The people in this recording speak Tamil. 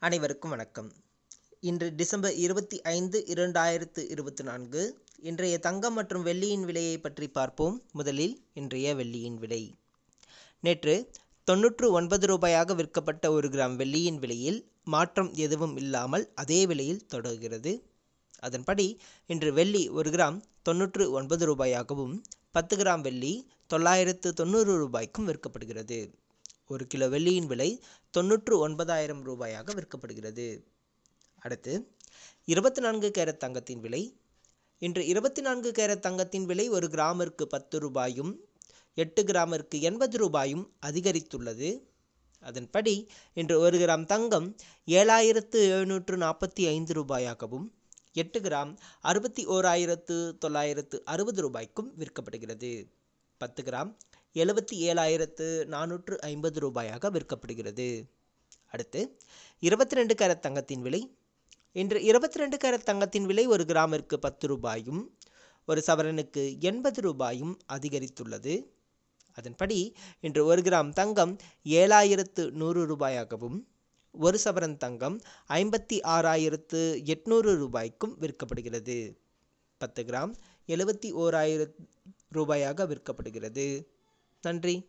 அனைவருக்கும் வணக்கம். இன்று டிசம்பர் இருபத்தி ஐந்து இரண்டாயிரத்து இருபத்தி நான்கு இன்றைய தங்கம் மற்றும் வெள்ளியின் விலையை பற்றி பார்ப்போம். முதலில் இன்றைய வெள்ளியின் விலை. நேற்று தொன்னூற்று ஒன்பது ரூபாயாக விற்கப்பட்ட ஒரு கிராம் வெள்ளியின் விலையில் மாற்றம் எதுவும் இல்லாமல் அதே விலையில் தொடர்கிறது. அதன்படி இன்று வெள்ளி ஒரு கிராம் தொன்னூற்று ஒன்பது ரூபாயாகவும் பத்து கிராம் வெள்ளி தொள்ளாயிரத்து தொண்ணூறு ரூபாய்க்கும் விற்கப்படுகிறது. ஒரு கிலோ வெள்ளியின் விலை தொன்னூற்று ஒன்பதாயிரம் ரூபாயாக விற்கப்படுகிறது. அடுத்து இருபத்தி நான்கு கேரட் தங்கத்தின் விலை. இன்று இருபத்தி நான்கு கேரட் தங்கத்தின் விலை ஒரு கிராமிற்கு பத்து ரூபாயும் எட்டு கிராமிற்கு எண்பது ரூபாயும் அதிகரித்துள்ளது. அதன்படி இன்று ஒரு கிராம் தங்கம் ஏழாயிரத்து எழுநூற்று நாற்பத்தி ஐந்து ரூபாயாகவும் எட்டு கிராம் அறுபத்தி ஓராயிரத்து தொள்ளாயிரத்து அறுபது ரூபாய்க்கும் விற்கப்படுகிறது. பத்து கிராம் எழுபத்தி ஏழாயிரத்து நானூற்று ஐம்பது ரூபாயாக விற்கப்படுகிறது. அடுத்து இருபத்தி ரெண்டு கேரட் தங்கத்தின் விலை. இன்று இருபத்தி ரெண்டு கேரட் தங்கத்தின் விலை ஒரு கிராமிற்கு பத்து ரூபாயும் ஒரு சவரனுக்கு எண்பது ரூபாயும் அதிகரித்துள்ளது. அதன்படி இன்று ஒரு கிராம் தங்கம் ஏழாயிரத்து நூறு ரூபாயாகவும் ஒரு சவரன் தங்கம் ஐம்பத்தி ஆறாயிரத்து எட்நூறு ரூபாய்க்கும் விற்கப்படுகிறது. பத்து கிராம் எழுபத்தி ஓராயிரம் ரூபாயாக விற்கப்படுகிறது. తండ్రి.